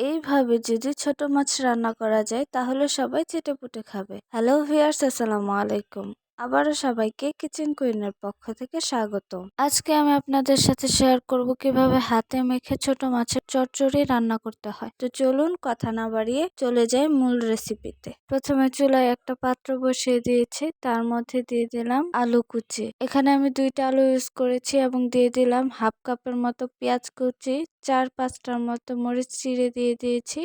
এইভাবে যদি ছোট মাছ রান্না করা যায়, তাহলে সবাই চেটেপুটে খাবে। হ্যালো ভিয়ার্স আসসালামু আলাইকুম। আবারও সবাইকে কিচেন কুইনের পক্ষ থেকে স্বাগত। আজকে আমি আপনাদের সাথে শেয়ার করব কীভাবে হাতে মেখে ছোট মাছের চচ্চড়ি রান্না করতে হয়। তো চলুন কথা না বাড়িয়ে চলে যাই মূল রেসিপিতে প্রথমে চুলায় একটা পাত্র বসিয়ে দিয়েছি, তার মধ্যে দিয়ে দিলাম আলু কুচি। এখানে আমি দুইটা আলু ইউজ করেছি এবং দিয়ে দিলাম হাফ কাপের মতো পেঁয়াজ কুচি, চার পাঁচটার মতো মরিচ চিড়ে দিয়ে দিয়েছি।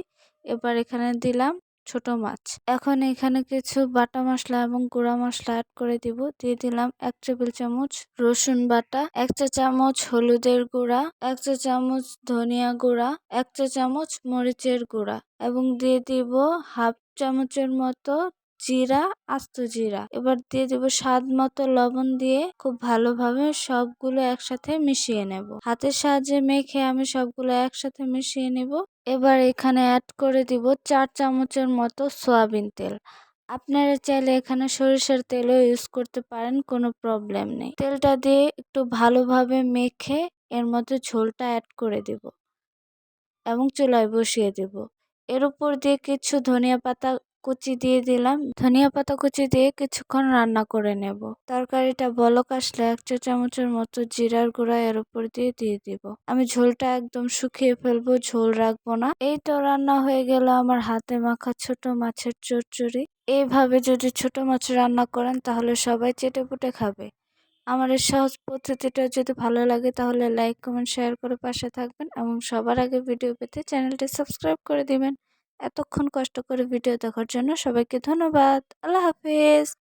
এবার এখানে দিলাম ছোট মাছ। এখন এখানে কিছু বাটা মশলা এবং গুঁড়া মশলা অ্যাড করে দিব। দিয়ে দিলাম এক টেবিল চামচ রসুন বাটা, এক চা চামচ হলুদের গুঁড়া, এক চা চামচ ধনিয়া গুঁড়া, এক চা চামচ মরিচের গুঁড়া এবং দিয়ে দিব হাফ চামচের মতো জিরা, আস্ত জিরা। এবার দিয়ে দেবো স্বাদ মতো লবণ দিয়ে খুব ভালোভাবে সবগুলো একসাথে মিশিয়ে নেব। হাতের সাহায্যে মেখে আমি সবগুলো একসাথে মিশিয়ে নেব। এবার এখানে অ্যাড করে দিব চার চামচের মতো সয়াবিন তেল। আপনারা চাইলে এখানে সরিষার তেলও ইউজ করতে পারেন, কোনো প্রবলেম নেই। তেলটা দিয়ে একটু ভালোভাবে মেখে এর মধ্যে ঝোলটা অ্যাড করে দেব এবং চুলায় বসিয়ে দেব। এর উপর দিয়ে কিছু ধনিয়া পাতা কুচি দিয়ে দিলাম। ধনিয়া পাতা কুচি দিয়ে কিছুক্ষণ রান্না করে নেব। তরকারিটা বলক আসলে এক চা চামচের মতো জিরার গুঁড়া এর উপর দিয়ে দিয়ে দিব। আমি ঝোলটা একদম শুকিয়ে ফেলব, ঝোল রাখব না। এই তো রান্না হয়ে গেল আমার হাতে মাখা ছোট মাছের চচ্চড়ি। এইভাবে যদি ছোট মাছ রান্না করেন তাহলে সবাই চেটে পুটে খাবে। আমার এই সহজ পদ্ধতিটা যদি ভালো লাগে তাহলে লাইক, কমেন্ট, শেয়ার করে পাশে থাকবেন এবং সবার আগে ভিডিও পেতে চ্যানেলটি সাবস্ক্রাইব করে দিবেন। এতক্ষণ কষ্ট করে ভিডিও দেখার জন্য সবাইকে ধন্যবাদ। আল্লাহ হাফিজ।